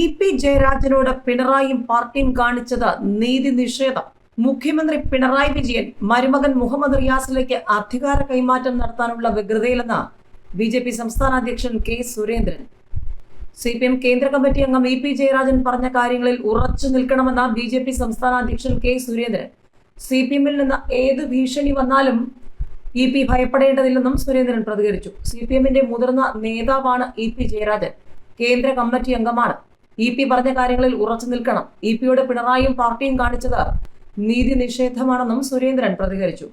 E P ജയരാജനോട് പിണറായിയും പാർട്ടിയും കാണിച്ചത് നീതി നിഷേധം. മുഖ്യമന്ത്രി പിണറായി വിജയൻ മരുമകൻ മുഹമ്മദ് റിയാസിലേക്ക് അധികാര കൈമാറ്റം നടത്താനുള്ള വ്യഗ്രതയിലെന്ന് ബി ജെ പി സംസ്ഥാന അധ്യക്ഷൻ K Surendran. C P M കേന്ദ്ര കമ്മിറ്റി അംഗം ഇ പി ജയരാജൻ പറഞ്ഞ കാര്യങ്ങളിൽ ഉറച്ചു നിൽക്കണമെന്ന ബി ജെ പി സംസ്ഥാന അധ്യക്ഷൻ കെ സുരേന്ദ്രൻ. സി പി എമ്മിൽ നിന്ന് ഏത് ഭീഷണി വന്നാലും ഇ പി ഭയപ്പെടേണ്ടതില്ലെന്നും സുരേന്ദ്രൻ പ്രതികരിച്ചു. സി പി എമ്മിന്റെ മുതിർന്ന നേതാവാണ് ഇ പി ജയരാജൻ. കേന്ദ്ര കമ്മിറ്റി അംഗമാണ്. ഇ പി പറഞ്ഞ കാര്യങ്ങളിൽ ഉറച്ചു നിൽക്കണം. ഇ പിയുടെ പിണറായിയും പാർട്ടിയും കാണിച്ചത് നീതി നിഷേധമാണെന്നും സുരേന്ദ്രൻ പ്രതികരിച്ചു.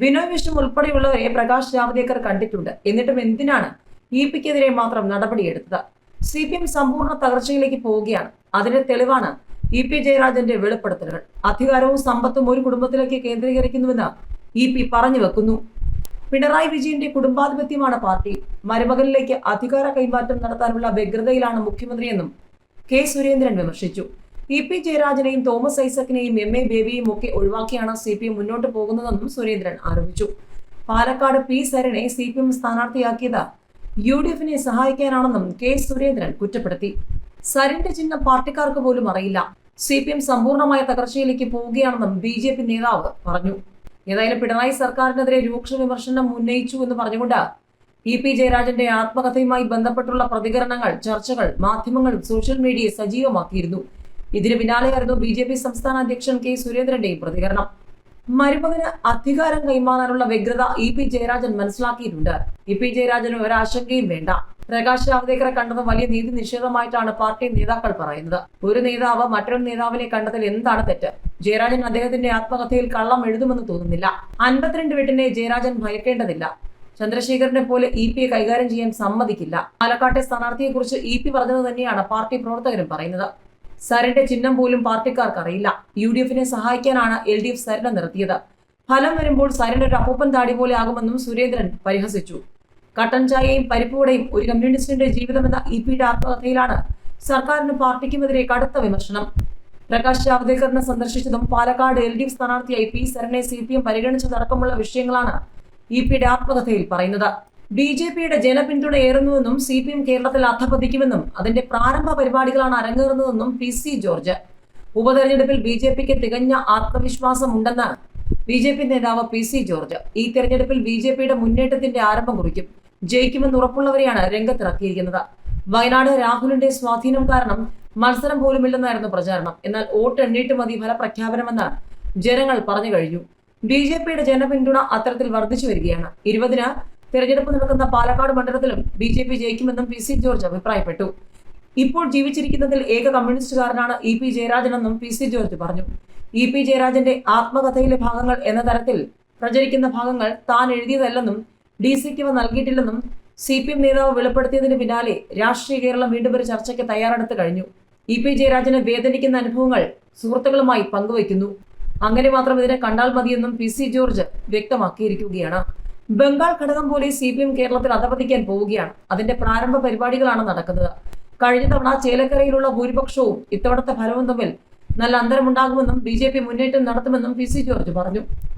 ബിനോയ് വിശ്വം ഉൾപ്പെടെയുള്ളവരെ പ്രകാശ് ജാവ്ദേക്കർ കണ്ടിട്ടുണ്ട്. എന്നിട്ടും എന്തിനാണ് ഇ പിക്കെതിരെ മാത്രം നടപടിയെടുത്തത്? സി പി എം സമ്പൂർണ തകർച്ചയിലേക്ക് പോവുകയാണ്. അതിന്റെ തെളിവാണ് ഇ പി ജയരാജന്റെ വെളിപ്പെടുത്തലുകൾ. അധികാരവും സമ്പത്തും ഒരു കുടുംബത്തിലേക്ക് കേന്ദ്രീകരിക്കുന്നുവെന്ന് ഇ പി പറഞ്ഞു വെക്കുന്നു. പിണറായി വിജയന്റെ കുടുംബാധിപത്യമാണ് പാർട്ടി. മരുമകനിലേക്ക് അധികാര കൈമാറ്റം നടത്താനുള്ള വ്യഗ്രതയിലാണ് മുഖ്യമന്ത്രിയെന്നും കെ സുരേന്ദ്രൻ വിമർശിച്ചു. ഇ പി ജയരാജനെയും തോമസ് ഐസക്കിനെയും എം എ ബേബിയും ഒക്കെ ഒഴിവാക്കിയാണ് സി പി എം മുന്നോട്ട് പോകുന്നതെന്നും സുരേന്ദ്രൻ ആരോപിച്ചു. പാലക്കാട് പി സരനെ സി പി എം സ്ഥാനാർത്ഥിയാക്കിയത് യു ഡി എഫിനെ സഹായിക്കാനാണെന്നും കെ സുരേന്ദ്രൻ കുറ്റപ്പെടുത്തി. സരിന്റെ ചിഹ്നം പാർട്ടിക്കാർക്ക് പോലും അറിയില്ല. സി പി എം സമ്പൂർണമായ തകർച്ചയിലേക്ക് പോവുകയാണെന്നും ബി ജെ പി നേതാവ് പറഞ്ഞു. ഏതായാലും പിണറായി സർക്കാരിനെതിരെ രൂക്ഷ വിമർശനം ഉന്നയിച്ചു എന്ന് പറഞ്ഞുകൊണ്ട് ഇ പി ജയരാജന്റെ ആത്മകഥയുമായി ബന്ധപ്പെട്ടുള്ള പ്രതികരണങ്ങൾ ചർച്ചകൾ മാധ്യമങ്ങളും സോഷ്യൽ മീഡിയയെ സജീവമാക്കിയിരുന്നു. ഇതിന് പിന്നാലെയായിരുന്നു ബി ജെ പി സംസ്ഥാന അധ്യക്ഷൻ കെ സുരേന്ദ്രന്റെയും പ്രതികരണം. മരുമകന് അധികാരം കൈമാറാനുള്ള വ്യഗ്രത ഇ പി ജയരാജൻ മനസ്സിലാക്കിയിട്ടുണ്ട്. ഇ പി ജയരാജന് ഒരാശങ്കയും വേണ്ട. പ്രകാശ് ജാവ്ദേക്കറെ കണ്ടത് വലിയ നീതി നിഷേധമായിട്ടാണ് പാർട്ടി നേതാക്കൾ പറയുന്നത്. ഒരു നേതാവ് മറ്റൊരു നേതാവിനെ കണ്ടതിൽ എന്താണ് തെറ്റ്? ജയരാജൻ അദ്ദേഹത്തിന്റെ ആത്മകഥയിൽ കള്ളം എഴുതുമെന്ന് തോന്നുന്നില്ല. അൻപത്തിരണ്ട് വീട്ടിനെ ജയരാജൻ ഭയക്കേണ്ടതില്ല. ചന്ദ്രശേഖരനെ പോലെ ഇ പിയെ കൈകാര്യം ചെയ്യാൻ സമ്മതിക്കില്ല. പാലക്കാട്ടെ സ്ഥാനാർത്ഥിയെക്കുറിച്ച് ഇ പി പറഞ്ഞത് തന്നെയാണ് പാർട്ടി പ്രവർത്തകരും പറയുന്നത്. സരന്റെ ചിഹ്നം പോലും പാർട്ടിക്കാർക്ക് അറിയില്ല. യു ഡി എഫിനെ സഹായിക്കാനാണ് എൽ ഡി എഫ് സരനെ നിർത്തിയത്. ഫലം വരുമ്പോൾ സരൻ ഒരു അപ്പൂപ്പൻ താടി പോലെ ആകുമെന്നും സുരേന്ദ്രൻ പരിഹസിച്ചു. കട്ടൻ ചായയും പരിപ്പുവടയും ഒരു കമ്മ്യൂണിസ്റ്റിന്റെ ജീവിതമെന്ന ഇ പിയുടെ ആത്മകഥയിലാണ് സർക്കാരിനും പാർട്ടിക്കുമെതിരെ കടുത്ത വിമർശനം. പ്രകാശ് ജാവ്ദേക്കറിനെ സന്ദർശിച്ചതും പാലക്കാട് എൽ ഡി എഫ് സ്ഥാനാർത്ഥിയായി പി സരനെ സി പി എം പരിഗണിച്ചതടക്കമുള്ള വിഷയങ്ങളാണ് ഇ പിയുടെ ആത്മകഥയിൽ പറയുന്നത്. ബി ജെ പിയുടെ ജനപിന്തുണ ഏറുന്നുവെന്നും സി പി എം കേരളത്തിൽ അധപതിക്കുമെന്നും അതിന്റെ പ്രാരംഭ പരിപാടികളാണ് അരങ്ങേറുന്നതെന്നും പി സി ജോർജ്. ഉപതെരഞ്ഞെടുപ്പിൽ ബി ജെ പിക്ക് തികഞ്ഞ ആത്മവിശ്വാസമുണ്ടെന്ന് ബി ജെ പി നേതാവ് പി സി ജോർജ്. ഈ തെരഞ്ഞെടുപ്പിൽ ബി ജെ പിയുടെ മുന്നേറ്റത്തിന്റെ ആരംഭം കുറിക്കും. ജയിക്കുമെന്ന് ഉറപ്പുള്ളവരെയാണ് രംഗത്തിറക്കിയിരിക്കുന്നത്. വയനാട് രാഹുലിന്റെ സ്വാധീനം കാരണം മത്സരം പോലുമില്ലെന്നായിരുന്നു പ്രചാരണം. എന്നാൽ വോട്ട് എണ്ണീട്ട് മതി ഫലപ്രഖ്യാപനമെന്ന് ജനങ്ങൾ പറഞ്ഞു കഴിഞ്ഞു. ബി ജെ പിയുടെ ജനപിന്തുണ അത്തരത്തിൽ വർദ്ധിച്ചു വരികയാണ്. ഇരുപതിന് തിരഞ്ഞെടുപ്പ് നടക്കുന്ന പാലക്കാട് മണ്ഡലത്തിലും ബി ജെ പി ജയിക്കുമെന്നും പി സി ജോർജ് അഭിപ്രായപ്പെട്ടു. ഇപ്പോൾ ജീവിച്ചിരിക്കുന്നതിൽ ഏക കമ്മ്യൂണിസ്റ്റുകാരനാണ് ഇ പി ജയരാജനെന്നും പി സി ജോർജ് പറഞ്ഞു. ഇ പി ജയരാജന്റെ ആത്മകഥയിലെ ഭാഗങ്ങൾ എന്ന തരത്തിൽ പ്രചരിക്കുന്ന ഭാഗങ്ങൾ താൻ എഴുതിയതല്ലെന്നും ഡി സിക്ക് നൽകിയിട്ടില്ലെന്നും സി പി എം നേതാവ് വെളിപ്പെടുത്തിയതിന് പിന്നാലെ രാഷ്ട്രീയ കേരളം വീണ്ടും ഒരു ചർച്ചയ്ക്ക് തയ്യാറെടുത്ത് കഴിഞ്ഞു. ഇ പി ജയരാജന് വേദനിക്കുന്ന അനുഭവങ്ങൾ സുഹൃത്തുക്കളുമായി പങ്കുവയ്ക്കുന്നു. അങ്ങനെ മാത്രം ഇതിനെ കണ്ടാൽ മതിയെന്നും പി സി ജോർജ് വ്യക്തമാക്കിയിരിക്കുകയാണ്. ബംഗാൾ ഘടകം പോലെ സി പി എം കേരളത്തിൽ അധപതിക്കാൻ പോവുകയാണ്. അതിന്റെ പ്രാരംഭ പരിപാടികളാണ് നടക്കുന്നത്. കഴിഞ്ഞ തവണ ചേലക്കരയിലുള്ള ഭൂരിപക്ഷവും ഇത്തവണത്തെ ഫലവും തമ്മിൽ നല്ല അന്തരമുണ്ടാകുമെന്നും ബി ജെ പി മുന്നേറ്റം നടത്തുമെന്നും പി സി ജോർജ് പറഞ്ഞു.